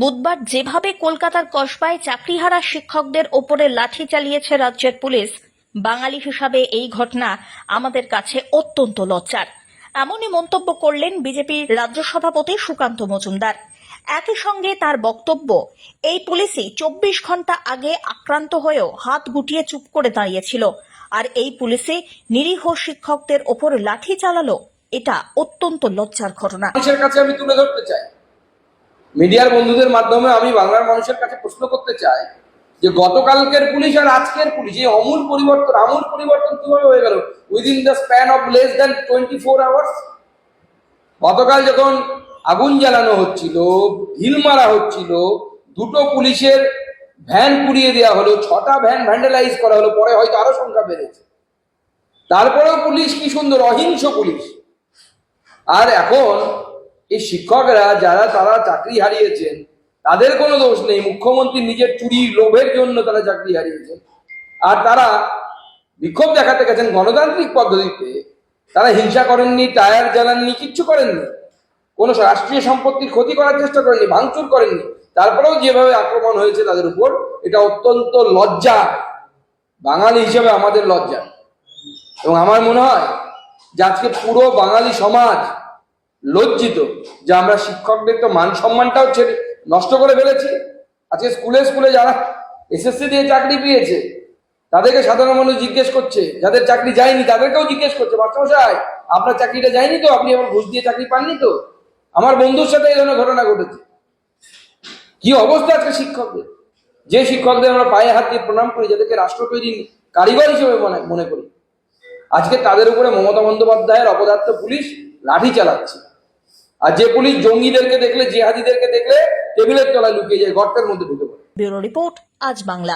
বুধবার যেভাবে কলকাতার কসবায় চাকরিহারা শিক্ষকদের ওপরে লাঠি চালিয়েছে রাজ্যের পুলিশ, বাঙালি হিসাবে এই ঘটনা আমাদের কাছে অত্যন্ত লজ্জার। এমনই মন্তব্য করলেন বিজেপির রাজ্য সভাপতি সুকান্ত মজুমদার। একই সঙ্গে তার বক্তব্য, এই পুলিশই চব্বিশ ঘণ্টা আগে আক্রান্ত হয়েও হাত গুটিয়ে চুপ করে দাঁড়িয়েছিল, আর এই পুলিশে নিরীহ শিক্ষকদের ওপর লাঠি চালালো, এটা অত্যন্ত লজ্জার ঘটনা। কাছে আমি তুলে ধরতে চাই। মিডিয়ার বন্ধুদের মাধ্যমে আমি বাংলার মানুষের কাছে প্রশ্ন করতে চাই যে গতকালকের পুলিশ আর আজকের পুলিশ, এই অমূল পরিবর্তন, আমূল পরিবর্তন কীভাবে হয়ে গেল? Within the span of less than twenty four hours গতকাল যখন আগুন জ্বালানো হচ্ছিল, ঢিল মারা হচ্ছিল, দুটো পুলিশের ভ্যান পুড়িয়ে দেওয়া হলো, ছটা ভ্যান ভ্যান্ডালাইজ করা হলো, পরে হয়তো আরও সংখ্যা বেড়েছে। তারপরেও পুলিশ কি সুন্দর, অহিংস পুলিশ। আর এখন এই শিক্ষকরা যারা তারা চাকরি হারিয়েছেন, তাদের কোনো দোষ নেই। মুখ্যমন্ত্রী নিজের চুরি লোভের জন্য তারা চাকরি হারিয়েছেন। আর তারা বিক্ষোভ দেখাতে গেছেন গণতান্ত্রিক পদ্ধতিতে। তারা হিংসা করেননি, টায়ার জ্বালাননি, কিচ্ছু করেননি। কোনো রাষ্ট্রীয় সম্পত্তির ক্ষতি করার চেষ্টা করেননি, ভাঙচুর করেননি। তারপরেও যেভাবে আক্রমণ হয়েছে তাদের উপর, এটা অত্যন্ত লজ্জা। বাঙালি হিসেবে আমাদের লজ্জা। এবং আমার মনে হয় যে আজকে পুরো বাঙালি সমাজ লজ্জিত যে আমরা শিক্ষকদের তো মান সম্মানটাও ছেড়ে নষ্ট করে ফেলেছি। আজকে স্কুলে স্কুলে যারা এসএসসি দিয়ে চাকরি পেয়েছে, তাদেরকে সাধারণ মানুষ জিজ্ঞেস করছে, যাদের চাকরি যায়নি তাদেরকেও জিজ্ঞেস করছে, মাস্টারমশাই, আপনার চাকরিটা যায়নি তো? আপনি আমার ঘুষ দিয়ে চাকরি পাননি তো? আমার বন্ধুর সাথে এই ধরনের ঘটনা ঘটেছে। কি অবস্থা আজকে শিক্ষকদের? যে শিক্ষকদের আমরা পায়ে হাত দিয়ে প্রণাম করি, যাদেরকে রাষ্ট্র তৈরি কারিগর হিসেবে মনে মনে করি। আজকে তাদের উপরে মমতা বন্দ্যোপাধ্যায়ের অপদার্থ পুলিশ লাঠি চালাচ্ছে। আর যে পুলিশ জঙ্গিদেরকে দেখলে, জিহাদিদেরকে দেখলে, টেবিলের তলায় লুকিয়ে যায় গর্তের মধ্যে ঢুকে পড়ে। ব্যুরো রিপোর্ট, আজ বাংলা।